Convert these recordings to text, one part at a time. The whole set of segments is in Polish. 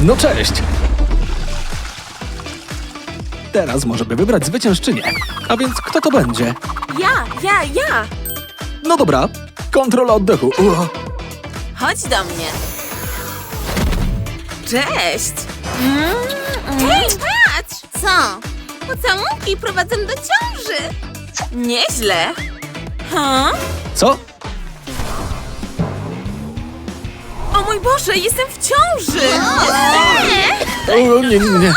No cześć! Teraz możemy wybrać zwyciężczynię. A więc kto to będzie? Ja, ja, ja! No dobra, kontrola oddechu. Ua. Chodź do mnie. Cześć! Mm, Hej, patrz! Co? Pocałunki prowadzą do ciąży. Nieźle. Ha? Co? O mój Boże, jestem w ciąży! O, nie, nie, nie.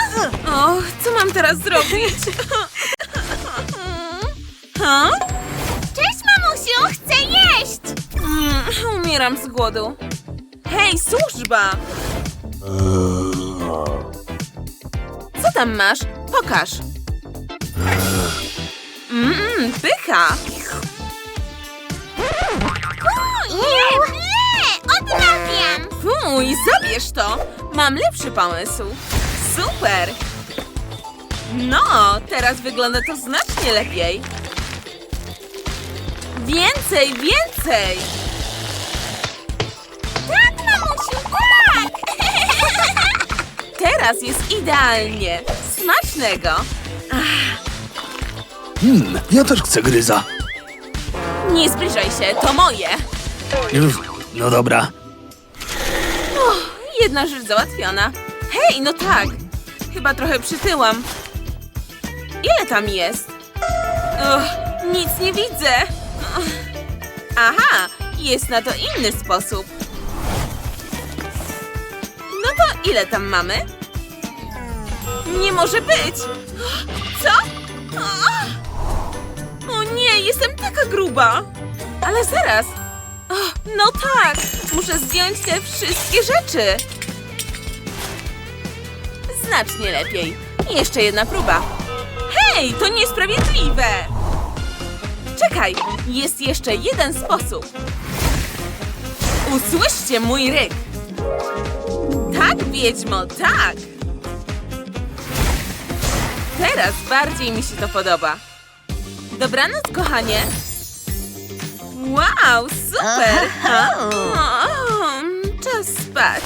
O, co mam teraz zrobić? Ha? Cześć, mamusiu! Chcę jeść! Mm, umieram z głodu. Hej, służba! Co tam masz? Pokaż. Mmm, pycha! Nie, nie, odmawiam! Fuj, zabierz to! Mam lepszy pomysł. Super! No, teraz wygląda to znacznie lepiej. Więcej, więcej! Tak, mamusiu, tak! Teraz jest idealnie. Smacznego. Hmm, ja też chcę gryza. Nie zbliżaj się, to moje. Już, no dobra. Jedna rzecz załatwiona. Hej, no tak. Chyba trochę przytyłam. Ile tam jest? Uch, nic nie widzę. Uch. Aha, jest na to inny sposób. No to ile tam mamy? Nie może być. Co? O nie, jestem taka gruba. Ale zaraz. No tak, muszę zdjąć te wszystkie rzeczy. Znacznie lepiej. Jeszcze jedna próba. Hej, to niesprawiedliwe! Czekaj, jest jeszcze jeden sposób. Usłyszcie mój ryk. Tak, wiedźmo, tak. Teraz bardziej mi się to podoba. Dobranoc, kochanie. Wow, super! O, czas spać.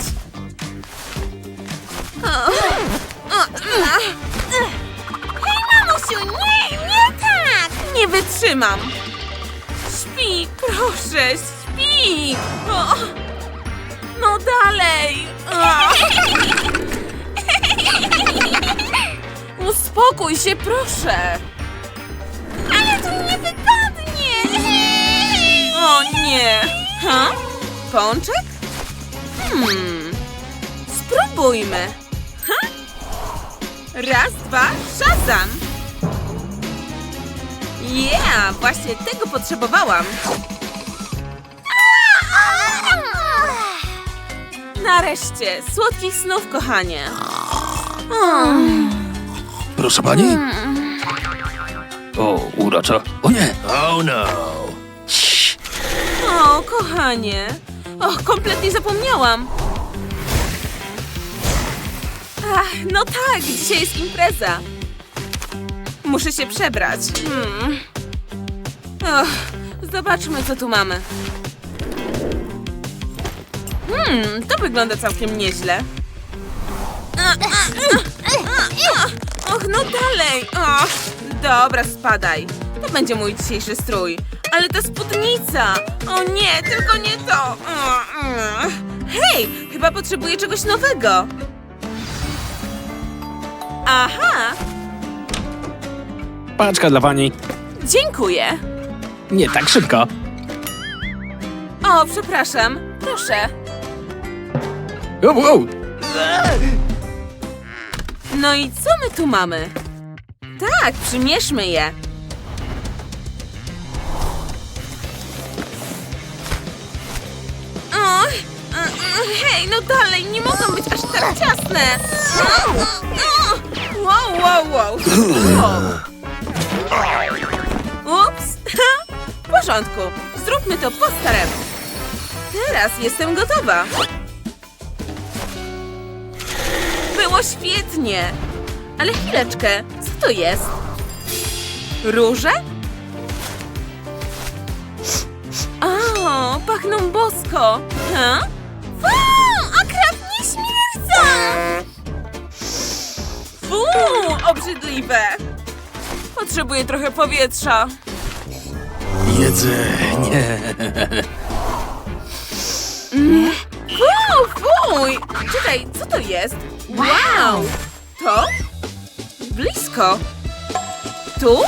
Hej, mamusiu, nie, nie tak! nie wytrzymam. Śpi, proszę, śpi. O, no dalej. Uspokój się, proszę. Ale tu nie wygodnie! O nie! Ha? Pączek? Hmm. Spróbujmy. Raz, dwa, szazam! Yeah, właśnie tego potrzebowałam. Nareszcie, słodkich snów, kochanie. Mm. Proszę pani? O, uroczo. O nie! Oh no! O, kochanie. Och, kompletnie zapomniałam. Ach, no tak, dzisiaj jest impreza. Muszę się przebrać. Hmm. Och, zobaczmy, co tu mamy. Hmm, to wygląda całkiem nieźle. Och, no dalej. Och, dobra, spadaj. To będzie mój dzisiejszy strój. Ale ta spódnica! O nie, tylko nie to! Hej, chyba potrzebuję czegoś nowego. Aha, Paczka dla pani. dziękuję. Nie tak szybko. O, przepraszam. Proszę. O, o. No i co my tu mamy? Tak, przymierzmy je. E, e, hej, no dalej, nie mogą być aż tak ciasne. Wow, wow, wow. Ups. W porządku, zróbmy to po staremu. Teraz jestem gotowa. Było świetnie. Ale chwileczkę, co to jest? Róże? O, pachną bosko. Ha? Obrzydliwe. Potrzebuję trochę powietrza. Jedzenie. Wow, fuj! Czekaj, co to jest? Wow! To? Blisko. Tu?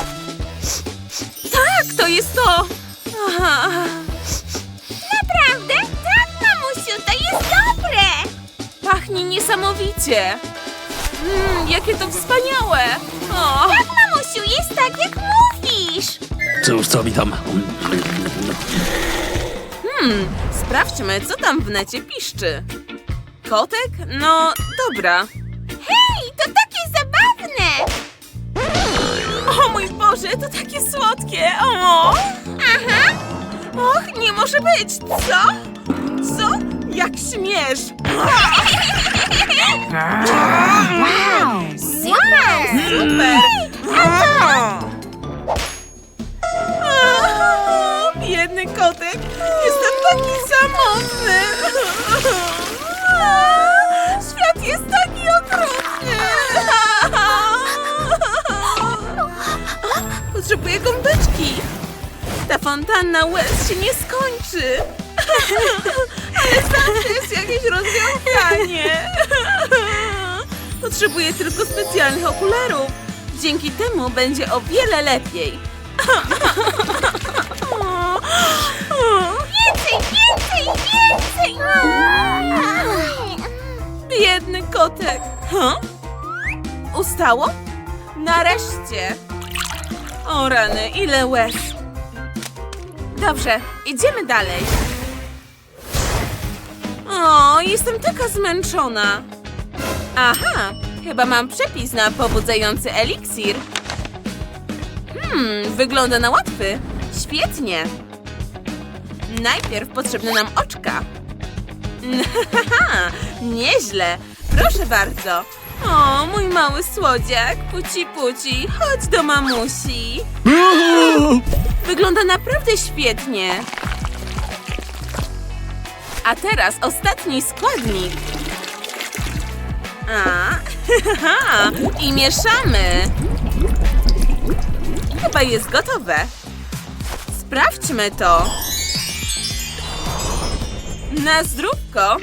Tak, to jest to! Aha. Naprawdę? Tak, mamusiu, to jest dobre! Pachnie niesamowicie. Mmm, jakie to wspaniałe! Cóż, co mi tam? hmm, sprawdźmy, co tam w necie piszczy. Kotek? No, dobra. Hej, to takie zabawne! O mój Boże, to takie słodkie! O! Aha, Och, nie może być! Co? Co? Jak śmiesz! super! Super! O, Biedny kotek! Jestem taki samotny! Świat jest taki okrutny! Potrzebuję gąbeczki! Ta fontanna łez się nie skończy! Ale zawsze jest jakieś rozwiązanie! Potrzebuję tylko specjalnych okularów. Dzięki temu będzie o wiele lepiej. Więcej, więcej, więcej! Biedny kotek. Ustało? Nareszcie. O rany, ile łez. Dobrze, idziemy dalej. O, jestem taka zmęczona. Aha, chyba mam przepis na pobudzający eliksir. Hmm, wygląda na łatwy. Świetnie. Najpierw potrzebne nam oczka. Nieźle. Proszę bardzo. O, mój mały słodziak, puci puci, chodź do mamusi. Wygląda naprawdę świetnie. A teraz ostatni składnik. A, i mieszamy. Chyba jest gotowe. Sprawdźmy to. Na zdrówko.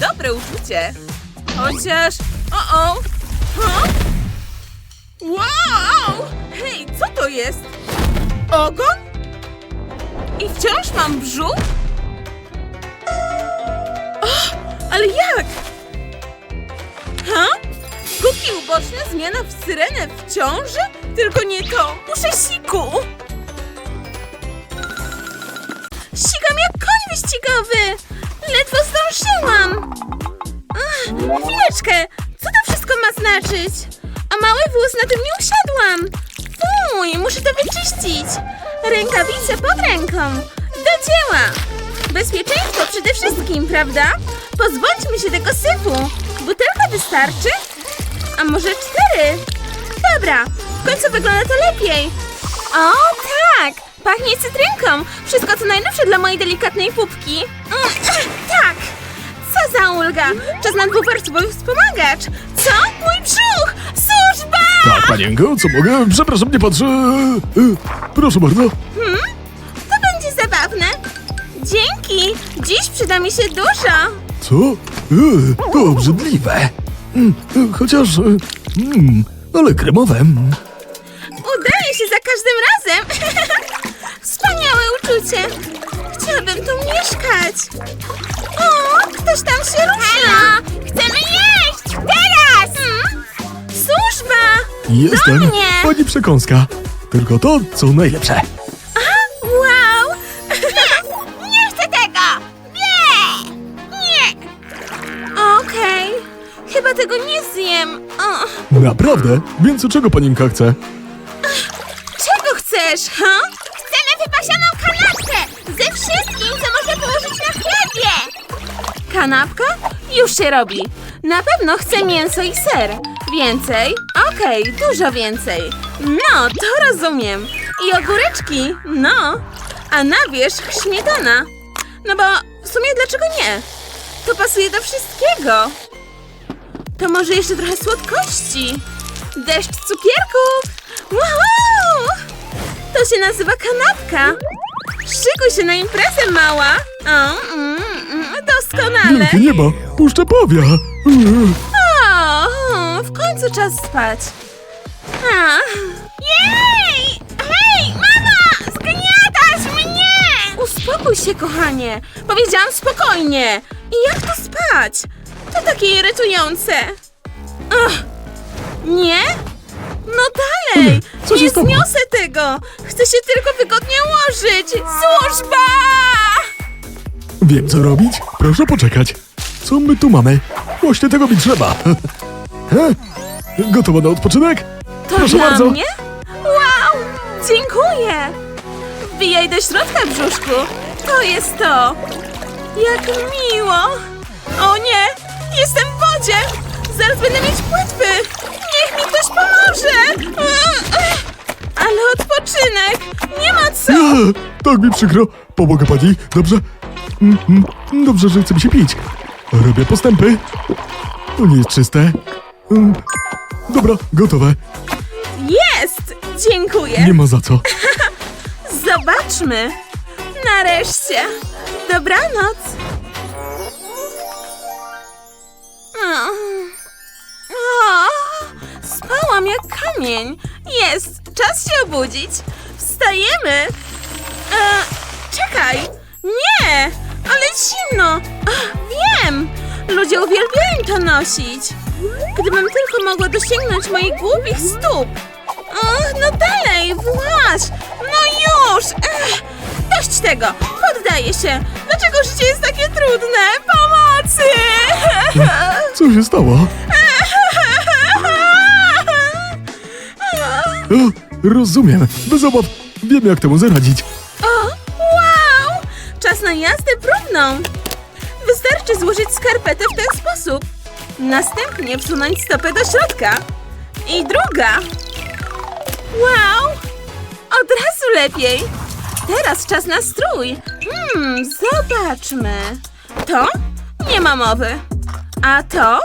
Dobre uczucie. Chociaż... O, o! Huh? Wow! Hej, co to jest? Ogon? I wciąż mam brzuch? O, ale jak? Ha? Skutki uboczne zmiana w syrenę w ciąży? Tylko nie to. Muszę siku. Sikam jak koń wyścigowy. Ledwo zdążyłam. Ach, chwileczkę. Co to wszystko ma znaczyć? A mały włos na tym nie usiadłam. Fuj, muszę to wyczyścić. Rękawice pod ręką. Do dzieła. Bezpieczeństwo przede wszystkim, prawda? Pozbądźmy się tego syfu. Butelka wystarczy? A może cztery? Dobra, w końcu wygląda to lepiej. O, tak! Pachnie cytrynką. Wszystko co najlepsze dla mojej delikatnej pupki. Mm, tak! Co za ulga! Czas na dwuwarstwowy wspomagacz! Co? Mój brzuch! Służba! Tak, panienko, co mogę? Przepraszam, nie patrzę. E, Proszę bardzo. To będzie zabawne. Dzięki! Dziś przyda mi się dużo. Co? E, To obrzydliwe. Mm, e, Chociaż... Mm, ale kremowe. Udaje się za każdym razem. Uczucie. Chciałabym tu mieszkać. O, ktoś tam się rusza. Halo, chcemy jeść. Teraz. Hmm? Służba. Jestem Do mnie. pani przekąska. Tylko to, co najlepsze. Wow. Nie, nie chcę tego. Nie. Nie. Okej. Chyba tego nie zjem. O, Naprawdę? Więc czego panienka chce? Czego chcesz, ha? Kanapka? Już się robi. Na pewno chcę mięso i ser. Więcej? Okej, dużo więcej. No, to rozumiem. I ogóreczki? No. A na wierzch śmietana. No bo w sumie dlaczego nie? To pasuje do wszystkiego. To może jeszcze trochę słodkości. Deszcz cukierków. Wow! To się nazywa kanapka. Szykuj się na imprezę, mała. O, mm, mm, doskonale. Wielkie nieba, puszczę powia. O, w końcu czas spać. A, Jej! Hej, mama! Zgniatasz mnie! uspokój się, kochanie. Powiedziałam spokojnie. I jak to spać? To takie irytujące. Ach, nie? No dalej! Co się nie stało? zniosę tego! Chcę się tylko wygodnie ułożyć! Służba! Wiem co robić, proszę poczekać. Co my tu mamy? Właśnie tego mi trzeba. He? Gotowa na odpoczynek? To Proszę dla bardzo. mnie? Wow! Dziękuję! Wbijaj do środka, brzuszku! To jest to! Jak miło! O nie! Jestem w wodzie! Zaraz będę Tak mi przykro. Pomogę pani, dobrze? Mm, mm, Dobrze, że chce mi się pić. Robię postępy. To nie jest czyste. Mm, Dobra, gotowe. Jest! Dziękuję! Nie ma za co. Zobaczmy! Nareszcie! Dobranoc! O, o, spałam jak kamień. Jest! Czas się obudzić! Wstajemy! E, czekaj! Nie! Ale zimno! Ach, wiem! Ludzie uwielbiają to nosić! Gdybym tylko mogła dosięgnąć moich głupich stóp! Och, no dalej, właź! No już! Ech, dość tego! Poddaję się! Dlaczego życie jest takie trudne? Pomocy! Co się stało? O, rozumiem. Bez obaw. Wiem jak temu zaradzić. Na jazdę próbną! Wystarczy złożyć skarpetę w ten sposób. Następnie wsunąć stopę do środka. I druga. Wow! Od razu lepiej. Teraz czas na strój. Hmm, zobaczmy. To? Nie ma mowy. A to?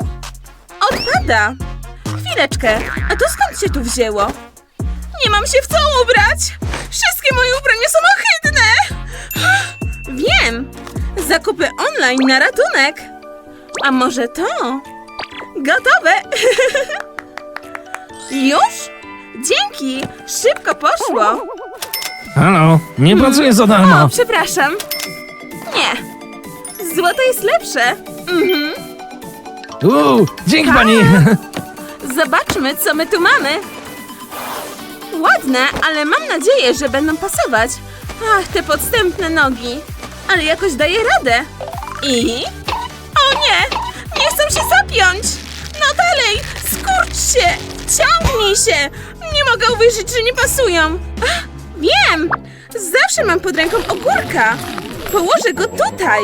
Odpada. Chwileczkę, a to skąd się tu wzięło? Nie mam się w co ubrać! Zakupy online na ratunek! A może to? Gotowe! Już? Dzięki! Szybko poszło! Halo, nie pracuję za O, darmo. przepraszam. Nie. Złoto jest lepsze. Mhm. Uuu, dzięki pani. Zobaczmy, co my tu mamy. Ładne, ale mam nadzieję, że będą pasować. Ach, te podstępne nogi. Ale jakoś daję radę. I... O nie! Nie chcą się zapiąć! No dalej! Skurcz się! Ciągnij się! Nie mogę uwierzyć, że nie pasują. Ach, wiem! Zawsze mam pod ręką ogórka. Położę go tutaj.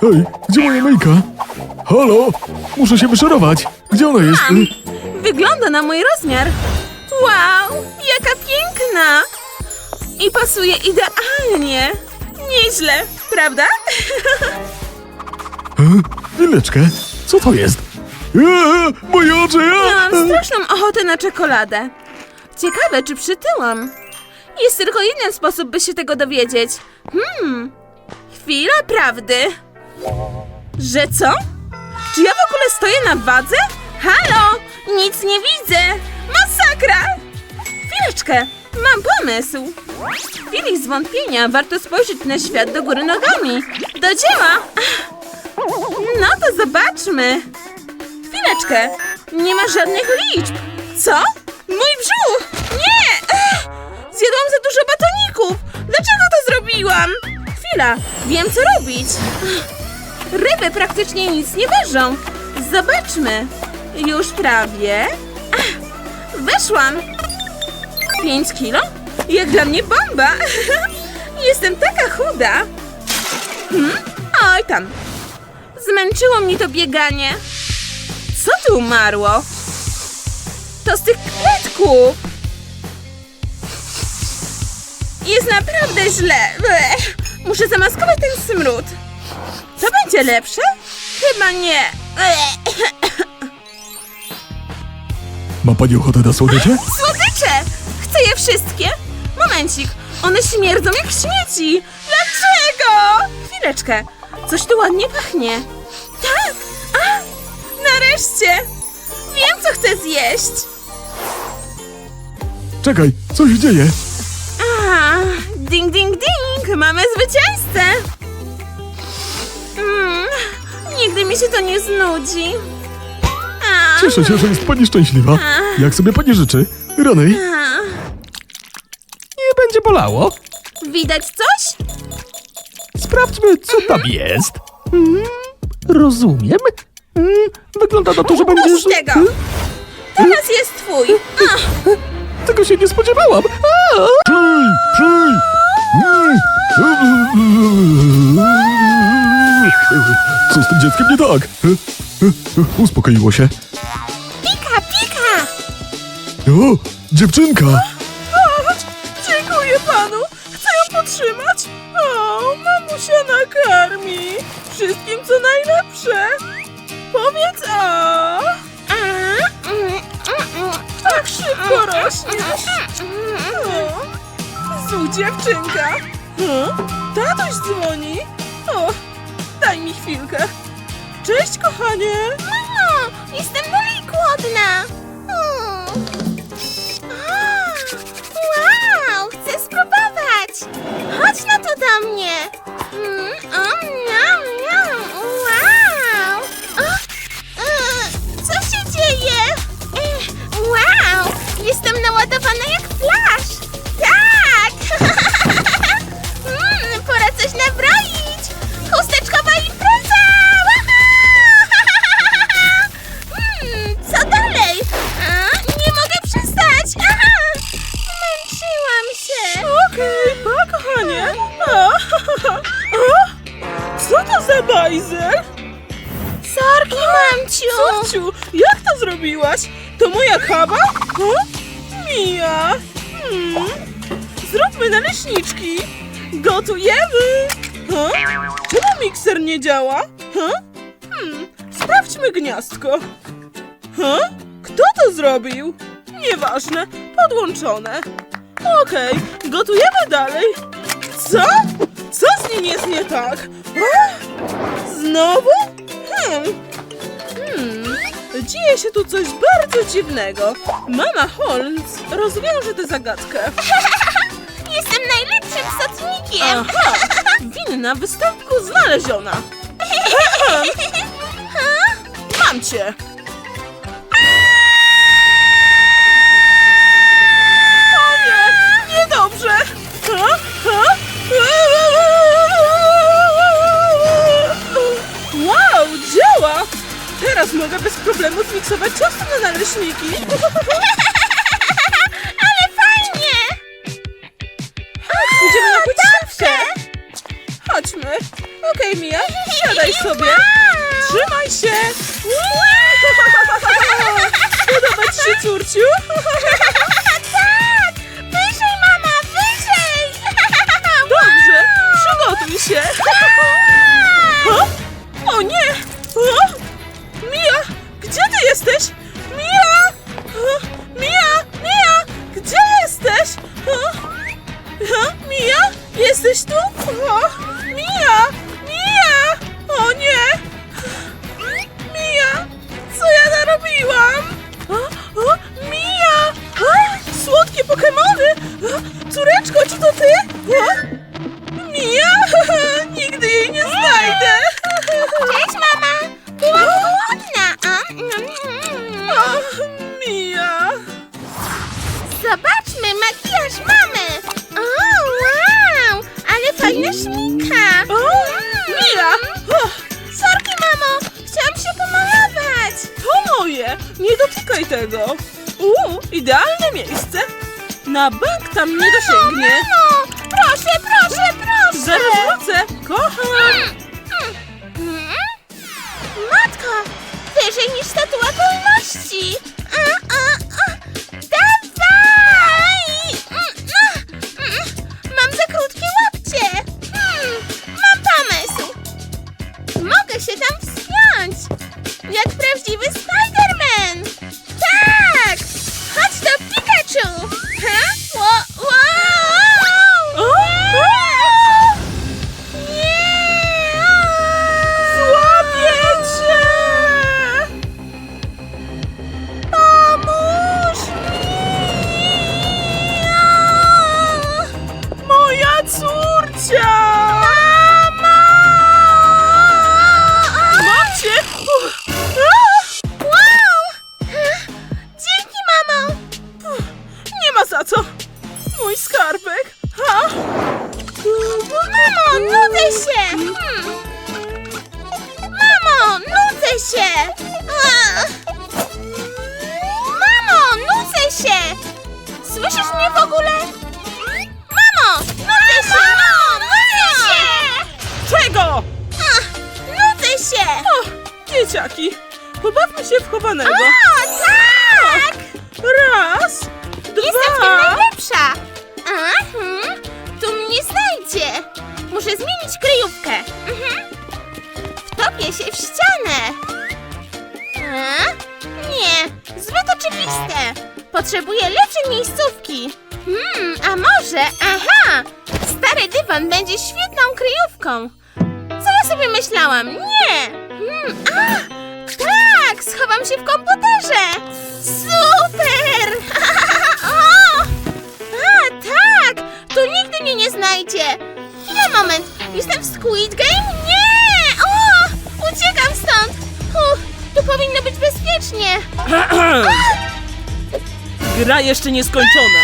Hej, gdzie moja myjka? Halo? Muszę się wyszorować. Gdzie ona jest? Mam. Wygląda na mój rozmiar. Wow, jaka piękna! I pasuje idealnie. Nieźle, prawda? E, Chwileczkę. Co to jest? Eee, moje oczy! Miałam Eee. straszną ochotę na czekoladę. Ciekawe, czy przytyłam. Jest tylko jeden sposób, by się tego dowiedzieć. Hmm, chwila prawdy. Że co? Czy ja w ogóle stoję na wadze? Halo, nic nie widzę. Masakra! Chwileczkę, mam pomysł. W chwili zwątpienia warto spojrzeć na świat do góry nogami. Do dzieła! No to zobaczmy. Chwileczkę! Nie ma żadnych liczb! Co? Mój brzuch! Nie! Zjadłam za dużo batoników! Dlaczego to zrobiłam? Chwila, wiem co robić! Ryby praktycznie nic nie ważą! Zobaczmy! Już prawie... Ach, Weszłam! 5 kilo? Jak dla mnie bomba! Jestem taka chuda! Hmm? Oj tam! Zmęczyło mnie to bieganie! Co tu umarło? To z tych kwiatków! Jest naprawdę źle! Muszę zamaskować ten smród. To Będzie lepsze? Chyba nie. Ma pani ochotę na słodycze? Słodycze! Je wszystkie! Momencik, one śmierdzą jak śmieci! Dlaczego? Chwileczkę, coś tu ładnie pachnie. Tak! A! Nareszcie! Wiem, co chcę zjeść! Czekaj, co się dzieje? A, ding, ding, ding! Mamy zwycięzcę! Mm, nigdy mi się to nie znudzi. A, Cieszę się, że jest pani szczęśliwa. Jak sobie pani życzy? Będzie bolało. Widać coś? Sprawdźmy, co tam jest. Mm, rozumiem. Mm, wygląda na to, że będziesz... Puść tego! Teraz jest twój! Ach, tego się nie spodziewałam. A! Przyj, przyj. Co z tym dzieckiem nie tak? Uspokoiło się. Pika, pika! O, dziewczynka! Dziękuję panu! Chcę ją podtrzymać! O, mamusia nakarmi! Wszystkim co najlepsze! Powiedz o! Tak szybko rośniesz! O, zu dziewczynka! Tatuś dzwoni! O, daj mi chwilkę! Cześć kochanie! Mamo, jestem dalej głodna. Hmm. Zróbmy naleśniczki! Gotujemy! Ha? Czemu mikser nie działa? Ha? Hmm. Sprawdźmy gniazdko. Ha? Kto to zrobił? Nieważne, podłączone. Okej, gotujemy dalej. Co? Co z nim jest nie tak? A? Znowu? Hmm, dzieje się tu coś bardzo dziwnego. Mama Holmes rozwiąże tę zagadkę. Jestem najlepszym socnikiem! Aha, winna występku znaleziona. Mam cię. O nie, niedobrze. Ha? Mogę bez problemu zmiksować ciasto na naleśniki. Ale fajnie! Idziemy na dobrze. Chodźmy. Okej, Mia, siadaj sobie. Trzymaj się. Podoba ci się, córciu? 西。Potrzebuję lepszej miejscówki. Hmm, a może, aha, stary dywan będzie świetną kryjówką. Co ja sobie myślałam? Nie! Hmm, a, tak, schowam się w komputerze. Super! o! A, tak! Tu nigdy mnie nie znajdzie! Chwila, moment! Jestem w Squid Game? Nie! O! Uciekam stąd! Uff, tu powinno być bezpiecznie! Gra jeszcze nieskończona!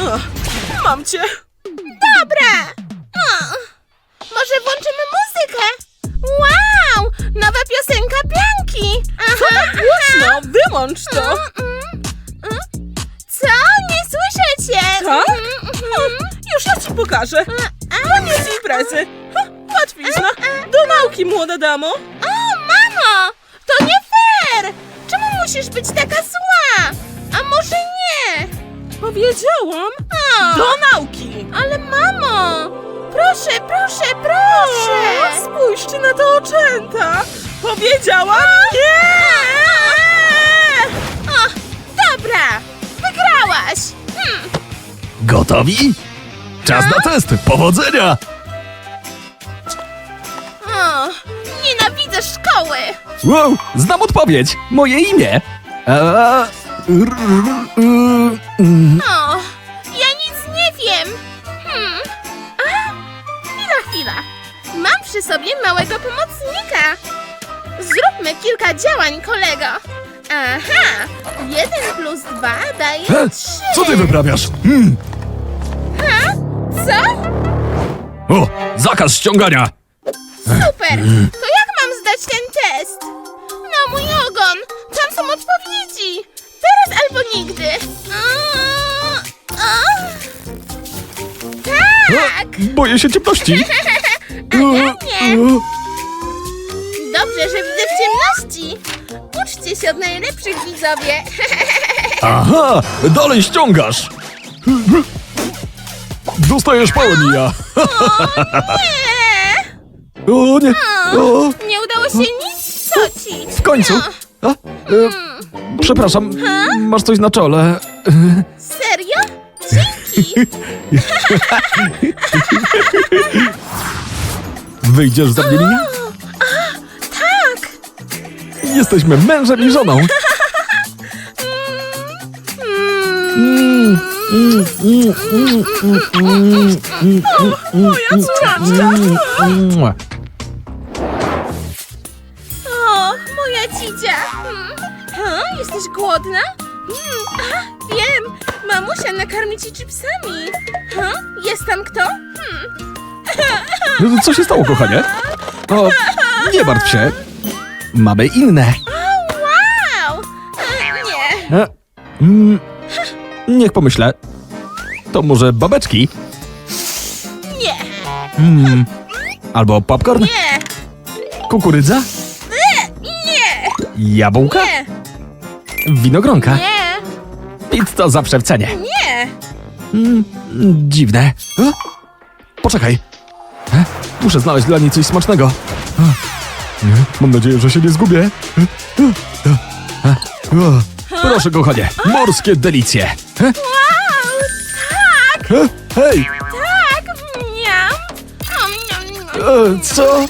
O, mam cię! Dobra! O, może włączymy muzykę? Wow! Nowa piosenka Blanki! Aha! Głośno, wyłącz to! Mm, mm, mm. Co? Nie słyszę cię! Tak? Mhm, mhm. Już ja ci pokażę! Koniec imprezy! Ha, Łatwizna! Do nauki, młoda damo! Musisz być taka zła? A może nie? Powiedziałam! O, Do nauki! ale mamo! Proszę, proszę, proszę! O, spójrzcie na to oczęta! Powiedziałam nie! O, dobra! Wygrałaś! Hmm. Gotowi? Czas na test. Powodzenia! Wow, znam odpowiedź. Moje imię. A, r, r, y, mm. O, ja nic nie wiem! Hmm. A, chwila, chwila! Mam przy sobie małego pomocnika! Zróbmy kilka działań, kolego! Aha! Jeden plus dwa daje E, trzy! Co ty wyprawiasz? Hmm. Ha? Co? O, zakaz ściągania. Super! To nigdy! Tak! E, Boję się ciemności. A ja nie! E, Dobrze, że widzę w ciemności! Uczcie się od najlepszych widzowie! Aha, dalej ściągasz. Dostajesz pełni ja. Nie! O nie. O, Nie udało się nic wsocić! w końcu. A, e, przepraszam, masz coś na czole. Serio? Dzięki! Wyjdziesz za mnie? Tak! Jesteśmy mężem i żoną. Mm. O, jesteś głodna? Hmm. Aha, wiem! Mamusia nakarmi ci chipsami! Ha, jest tam kto? Hmm. Co się stało, kochanie? O, nie martw się. Mamy inne. O, wow! E, nie! E, mm, niech pomyślę. To może babeczki? Nie! Mm, albo popcorn? Nie! Kukurydza? Nie! Jabłka? Nie! Winogronka? Nie! Pizza zawsze w cenie. Nie! Mm, dziwne. E? Poczekaj. E? Muszę znaleźć dla niej coś smacznego. E? Nie? Mam nadzieję, że się nie zgubię. Proszę, kochanie, morskie delicje. Wow, tak, e, Hej, tak, miam. Om, niam, niam. e, co?